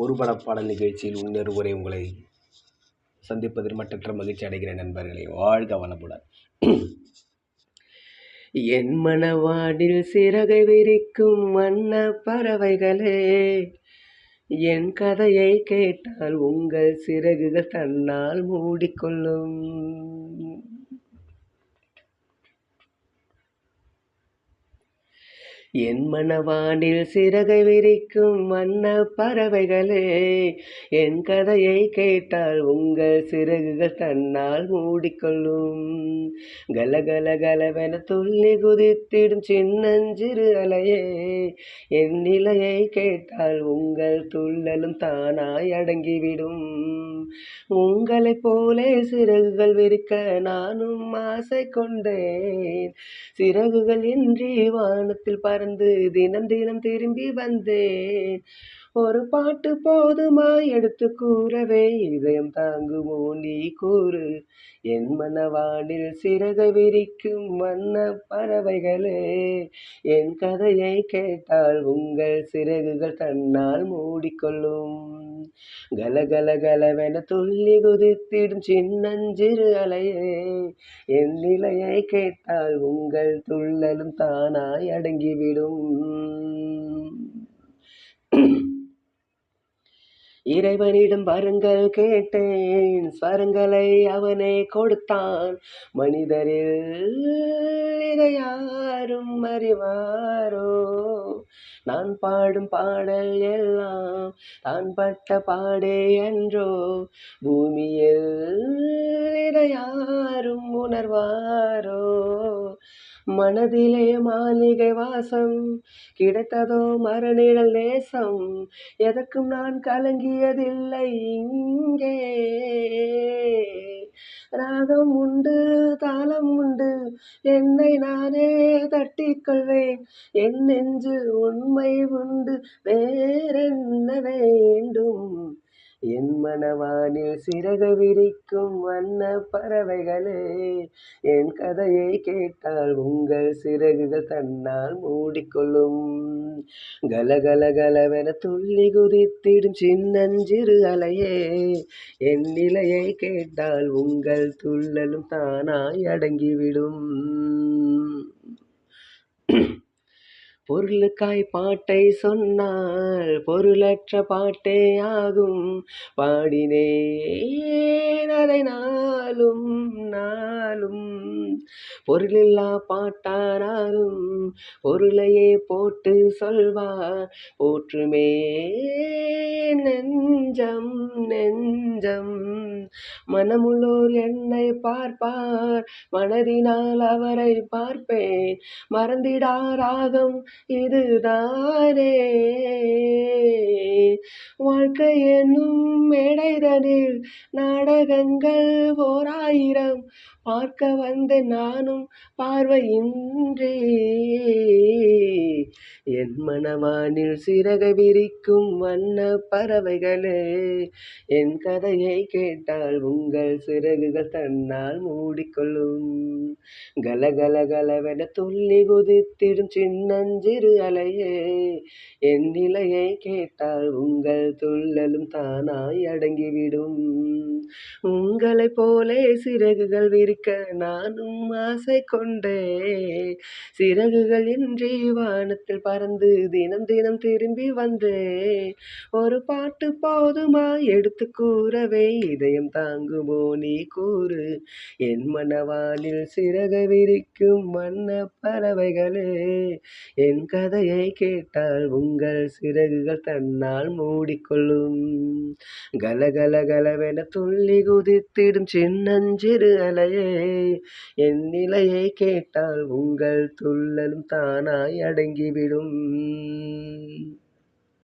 ஒரு படப்பாடல் நிகழ்ச்சியில் உணர்வுரை உங்களை சந்திப்பதில் மட்டற்ற மகிழ்ச்சி அடைகிறேன் நண்பர்களை. வாழ்க வளமுடன். என் மனவாடில் சிறகை விரிக்கும் வண்ண பறவைகளே என் கதையை கேட்டால் உங்கள் சிறகுகள் தன்னால் மூடிக்கொள்ளும். என் மனவானில் சிறகை விரிக்கும் வண்ண பறவைகளே என் கதையை கேட்டால் உங்கள் சிறகுகள் தன்னால் மூடிக்கொள்ளும். கலகல கலவென துள்ளி குதித்திடும் சின்னஞ்சிறு அலையே என் நிலையை கேட்டால் உங்கள் துள்ளலும் தானாய் அடங்கிவிடும். உங்களைப் போலே சிறகுகள் விரிக்க நானும் ஆசை கொண்டேன். சிறகுகள் இன்றி வானத்தில் மறந்து தினம் தினம் திரும்பி வந்தேன். ஒரு பாட்டு போதுமா? எடுத்து கூறவே இதயம் தாங்குமோ? நீ கூறு. என் மனவானில் சிறக விரிக்கும் வண்ண பறவைகளே என் கதையை கேட்டால் உங்கள் சிறகுகள் தன்னால் மூடிக்கொள்ளும். கல கல கலவென துள்ளி குதித்திடும் சின்னஞ்சிறு அலையே என் நிலையை கேட்டால் உங்கள் துள்ளலும் தானாய் அடங்கிவிடும். இறைவனிடம் வரங்கள் கேட்டேன் ஸ்வரங்களை அவனே கொடுத்தான். மனிதரில் இதை யாரும் அறிவாரோ? நான் பாடும் பாடல் எல்லாம் தான் பட்ட பாடே என்றோ பூமியில் இதை யாரும் உணர்வாரோ? மனதிலே மாளிகை வாசம் கிடைத்ததோ மரநிழல் நேசம். எதற்கும் நான் கலங்கியதில்லை இங்கே ராகம் உண்டு தாளம் உண்டு. என்னை நானே தட்டிக்கொள்வேன் என் நெஞ்சு உண்மை உண்டு. வேறென்ன வேண்டும்? என் மனவானில் சிறகு விரிக்கும் வண்ண பறவைகளே என் கதையை கேட்டால் உங்கள் சிறகுகள் தன்னால் மூடிக்கொள்ளும். கலகல கலவென துள்ளி குதித்திடும் சின்னஞ்சிறு அலையே என் நிலையை கேட்டால் உங்கள் துள்ளலும் தானாய் அடங்கிவிடும். பொருளுக்காய் பாட்டை சொன்னால் பொருளற்ற பாட்டே ஆகும். பாடினே பொருளில்லா பாட்டாராரும் பொருளையே போட்டு சொல்வார். போற்றுமே நெஞ்சம் நெஞ்சம் மனமுள்ளோர் என்னை பார்ப்பார். மனதினால் அவரை பார்ப்பேன். மறந்திடா ராகம் இதுதானே. வாழ்க்கை என்னும் மேடைதனில் நாடகங்கள் ஓராயிரம் பார்க்க வந்த நானும் பார்வையின்றே. என் மனவானில் சிறக விரிக்கும் வண்ண பறவைகளே என் கதையை கேட்டால் உங்கள் சிறகுகள் தன்னால் மூடிக்கொள்ளும். கலகல கலவென துள்ளி குதித்திடும் சின்னஞ்சிறு அலையே என் நிலையை கேட்டால் உங்கள் துள்ளலும் தானாய் அடங்கிவிடும். உங்களை போலே சிறகுகள் விரிக்க நானும் ஆசை கொண்டேன் சிறகுகள் இன்றி வானத்தில் பறந்து தினம் தினம் திரும்பி வந்தேன் ஒரு பாட்டு போதுமா? எடுத்து கூறவே இதயம் தாங்குமோ? நீ கூறு. என் மனவானில் சிறகை விரிக்கும் மன்ன பறவைகளே. என் கதையை கேட்டால் உங்கள் சிறகுகள் தன்னால் மூடிக்கொள்ளும். கலகல கலவென துள்ளி குதித்திடும் சின்னஞ்சிறு அலையே என் நிலையை கேட்டால் உங்கள் துள்ளலும் தானாய் அடங்கிவிடும்.